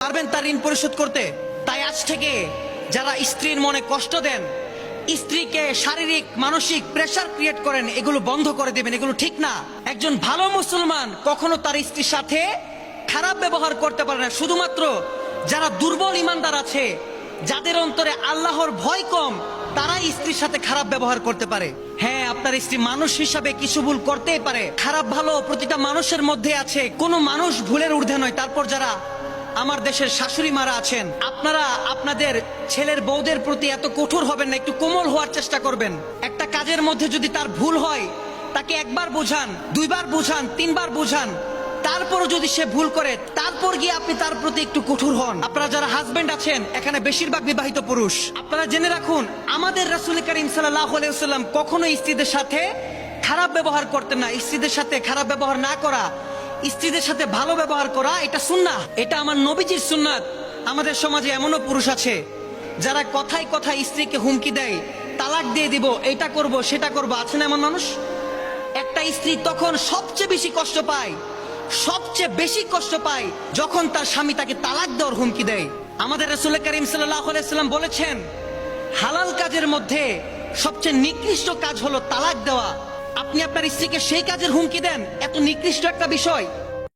পারবেন তার ঋণ পরিশোধ করতে। তাই আজ থেকে যারা স্ত্রীর মনে কষ্ট দেন, স্ত্রীকে শারীরিক, মানসিক প্রেশার ক্রিয়েট করেন, এগুলো বন্ধ করে দেবেন। এগুলো ঠিক না। একজন ভালো মুসলমান কখনো তার স্ত্রীর সাথে খারাপ ব্যবহার করতে পারে না। শুধুমাত্র যারা দুর্বল ইমানদার আছে, যাদের অন্তরে আল্লাহর ভয় কম তারা স্ত্রীর সাথে খারাপ ব্যবহার করতে পারে। হ্যাঁ আপনার স্ত্রী মানুষ হিসাবে কিছু ভুল করতেই পারে। খারাপ ভালো প্রতিটা মানুষের মধ্যে আছে। কোনো মানুষ ভুলের ঊর্ধ্বে নয়। তারপর যারা আমার দেশের শাশুড়ি মারা আছেন। আপনারা আপনাদের ছেলের বউদের প্রতি এত কঠোর হবেন না, একটু কোমল হওয়ার চেষ্টা করবেন। একটা কাজের মধ্যে যদি তার ভুল হয়, তাকে একবার বোঝান, দুইবার বোঝান, তিনবার বোঝান। তারপরও যদি সে ভুল করে, তারপর গিয়ে আপনি তার প্রতি একটু কঠোর হন। আপনারা যারা হাজবেন্ড আছেন, এখানে বেশিরভাগ বিবাহিত পুরুষ। আপনারা জেনে রাখুন, আমাদের রাসুল করিম সাল্লাম কখনো স্ত্রীদের সাথে খারাপ ব্যবহার করতেন না। স্ত্রীদের সাথে খারাপ ব্যবহার না করা স্ত্রীদের সাথে ভালো ব্যবহার করা, এটা সুন্না এটা আমার নবীজির সুন্নাত। আমাদের সমাজে এমনও পুরুষ আছে, যারা কথায় কথায় স্ত্রীকে হুমকি দেয়, তালাক দিয়ে দিব, এটা করব, সেটা করব, আছে না এমন মানুষ? একটা স্ত্রী তখন সবচেয়ে বেশি কষ্ট পায়, সবচেয়ে বেশি কষ্ট পায় যখন তার স্বামী তাকে তালাক দেওয়ার হুমকি দেয়। আমাদের রসুল করিম সাল্লাম বলেছেন, হালাল কাজের মধ্যে সবচেয়ে নিকৃষ্ট কাজ হলো তালাক দেওয়া। আপনি আপনার স্ত্রীকে সেই কাজের হুমকি দেন? এত নিকৃষ্ট একটা বিষয়।